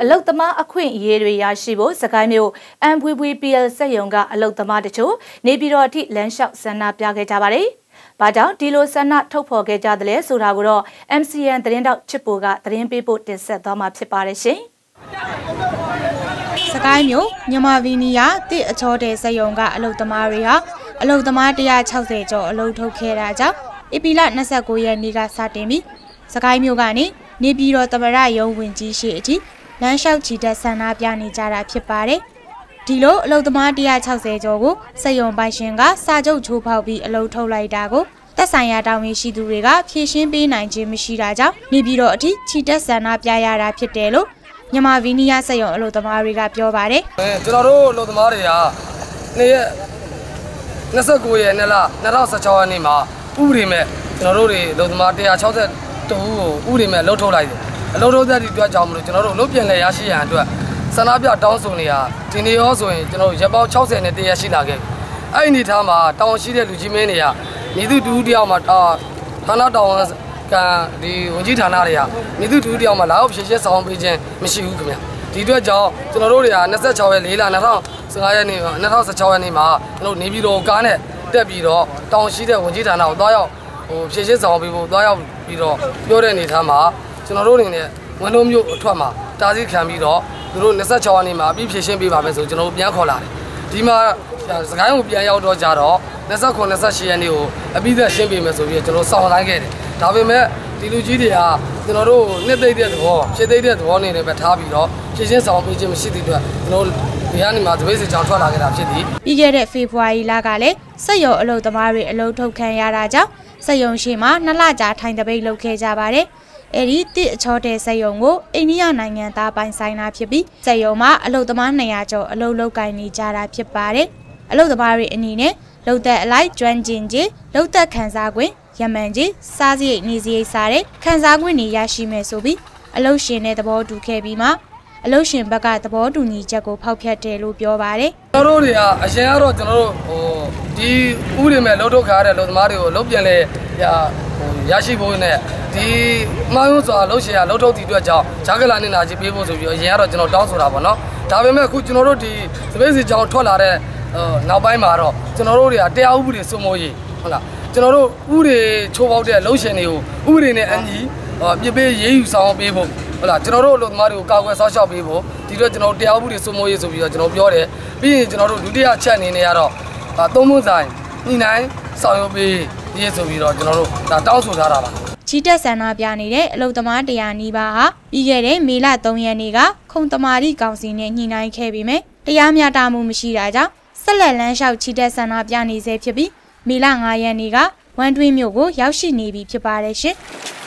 အလုတ်သမားအခွင့်အရေးတွေရရှိဖို့စကိုင်းမျိုး MVVPL စက်ယုံကအလုတ်သမားတချို့နေပြည်တော်အထိလမ်းလျှောက်ဆန္ဒပြခဲ့ကြပါတယ်။ဘာကြောင့်ဒီလိုဆန္ဒထုတ်ဖော်ခဲ့ကြသလဲဆိုတာကိုတော့ MCN သတင်းတောက်ချစ်ပိုကသတင်းပေးပို့တင်ဆက်သွားမှာဖြစ်ပါတယ်ရှင်။စကိုင်းမျိုးမြန်မာဗီနီယာတစ်အချောတဲ့စက်ယုံကအလုတ်သမားတွေဟာအလုတ်သမား160ကျော်အလုတ်ထုတ်ခဲ့တာကြောင့်ဧပြီလ29ရက်နေ့ကစတင်ပြီးစကိုင်းမျိုးကနေနေပြည်တော်တမရရုံးဝင်ကြီးရှိအထိ လမ်းလျှောက်ချီတက်ဆန္ဒပြနေကြတာဖြစ်ပါတယ်။ဒီလိုအလုသမား160ကျော်ကိုစက်ယုံပိုင်ရှင်ကစာချုပ်ချိုးဖောက်ပြီးအလုထုတ်လိုက်တာကိုသက်ဆိုင်ရာတောင်းရင်ရှိသူတွေကဖြည့်ရှင်းပေးနိုင်ခြင်းမရှိတာကြောင့်နေပြည်တော်အထိချီတက်ဆန္ဒပြရတာဖြစ်တယ်လို့မြန်မာဗီနီးယားစက်ယုံအလုသမားတွေကပြောပါတယ်။အဲကျွန်တော်တို့အလုသမားတွေကနေ့ရက်29ရက်နေ့လ2016ရက်နေ့မှာဥပဒေမဲ့ကျွန်တော်တို့တွေအလုသမား160တူကိုဥပဒေမဲ့လှုပ်ထုတ်လိုက်တယ် အလုံးလုံးသက်ဒီအတွက်ကြောင့်မလို့ကျွန်တော်တို့လုံးပြန်လဲရရှိရန်အတွက်ဆန္ဒပြတောင်းဆိုနေတာဒီနေ့ရောဆိုရင်ကျွန်တော်ရက်ပေါင်း60နဲ့တရက်ရှိလာခဲ့အဲ့ဒီအနေထားမှာတောင်းရှိတဲ့လူကြီးမင်းတွေကမိသူတူတယောက်မှာဌာနတောင်းကဒီဝန်ကြီးဌာနတွေကမိသူတူတယောက်မှာလာအောင်ဖြည့်ရှင်းဆောင်ပေးခြင်းမရှိဘူးခင်ဗျဒီအတွက်ကြောင့်ကျွန်တော်တို့တွေက26ရက်4လ2015ရက်နေ့2016ရက်နေ့မှာကျွန်တော်နေပြည်တော်ကားနဲ့တက်ပြီးတော့တောင်းရှိတဲ့ဝန်ကြီးဌာနကိုတွားရောက်ဟိုဖြည့်ရှင်းဆောင်ပေးဖို့တွားရောက်ပြီးတော့ပြောတဲ့အနေထားမှာ ကျွန်တော်တို့အနေနဲ့ဝန်လုံးမျိုးအထွက်မှာတားဆီးခံပြီးတော့သူတို့26ရက်နေ့မှာအပြည့်ဖြည့်ရှင်းပေးပါမယ်ဆိုကျွန်တော်တို့ပြန်ခေါ်လာတယ်ဒီမှာစကိုင်းကိုပြန်ရောက်တော့ကြတော့29 28ရက်နေ့ကိုအပြည့်သက်ရှင်းပေးမယ်ဆိုပြီးကျွန်တော်စောင့်လိုက်ခဲ့တယ်ဒါပေမဲ့ဒီလူကြီးတွေကကျွန်တော်တို့နှစ်သိမ့်တဲ့သဘောဖြည့်သိမ့်တဲ့သဘောနေနဲ့ပဲထားပြီးတော့ဖြည့်ရှင်းဆောင်ပေးခြင်းမရှိတဲ့အတွက်ကျွန်တော်ဒီကနေမှတပိတ်စီချောင်းထွက်လာခဲ့တာဖြစ်သည်ပြီးခဲ့တဲ့ဖေဖော်ဝါရီလကလည်းစက်ရုံအလုပ်သမားတွေအလုပ်ထုတ်ခံရတာကြောင့်စက်ရုံရှိမှာနှစ်လကြာထိုင်တပိတ်လုပ်ခဲ့ကြပါတယ်။ အဲ့ဒီတစ်အချောတဲ့စက်ယုံကိုအိန္ဒိယနိုင်ငံသားပိုင်ဆိုင်တာဖြစ်ပြီးစက်ယုံမှာအလုပ်သမား200ကျော်အလုပ်လုပ်ကိုင်နေကြတာဖြစ်ပါတယ်။အလုပ်သမားတွေအနေနဲ့လုံသက်အလိုက်ကျွမ်းကျင်ခြင်းလုံသက်ခံစား권ရမန်ကြီးစားစရိတ်နေစရိတ်စားတဲ့ခံစား권တွေရရှိမယ်ဆိုပြီးအလုပ်ရှင်တဲ့သဘောတူခဲ့ပြီးမှအလုရှင်ဘက်ကသဘောတူညီချက်ကိုဖောက်ဖျက်တယ်လို့ပြောပါတယ်။ကျွန်တော်တို့တွေကအရင်ကတော့ကျွန်တော်တို့ဟိုဒီဥပဒေမဲ့လှုပ်ထုတ်ခါရတဲ့လူသမားတွေကိုလှုပ်ပြန်လဲရဟိုရရှိဖို့နဲ့ ဒီမှောင်စွာလှုပ်ရှင်ရလှုပ်ထုတ်တီအတွက်ကြောင့်ဂျာကလာနေနာကြီးပေးဖို့ဆိုပြီးအရင်ကတော့ကျွန်တော်တောင်းဆိုတာပေါ့နော်။ဒါပေမဲ့အခုကျွန်တော်တို့ဒီစပိတ်စီကြောင်ထွက်လာတဲ့ဟိုနောက်ပိုင်းမှာတော့ကျွန်တော်တို့တွေကတရားဥပဒေစိုးမိုးရေးဟုတ်လားကျွန်တော်တို့ဥပဒေချိုးပေါက်တဲ့လှုပ်ရှင်တွေကိုဥပဒေနဲ့အညီပြစ်ပေးရေးယူဆောင်ပေးဖို့ဟုတ်လားကျွန်တော်တို့အလုပ်သမားတွေကိုကာကွယ်ဆောက်ရှောက်ပေးဖို့ဒီတော့ကျွန်တော်တရားဥပဒေစိုးမိုးရေးဆိုပြီးတော့ကျွန်တော်ပြောတယ်ပြီးရင်ကျွန်တော်တို့ဒုတိယချက်အနေနဲ့ကတော့သုံးမှုဆိုင်ညှိနှိုင်းဆောင်ရွက်ပေးရေးဆိုပြီးတော့ကျွန်တော်တို့ဒါတောင်းဆိုထားတာပါ ချီတက်ဆန္ဒပြနေတဲ့အလုသမားတရားနီးပါးဟာပြီးခဲ့တဲ့မေလ3ရက်နေ့ကခုံတမာရီကောင်စီနဲ့ညှိနှိုင်းခဲ့ပြီးမြတရားမျှတမှုမရှိတာကြောင့်ဆက်လက်လမ်းလျှောက်ချီတက်ဆန္ဒပြနေဆဲဖြစ်ပြီးမေလ9ရက်နေ့ကဝမ်တွင်းမြို့ကိုရောက်ရှိနေပြီဖြစ်ပါတယ်ရှင်။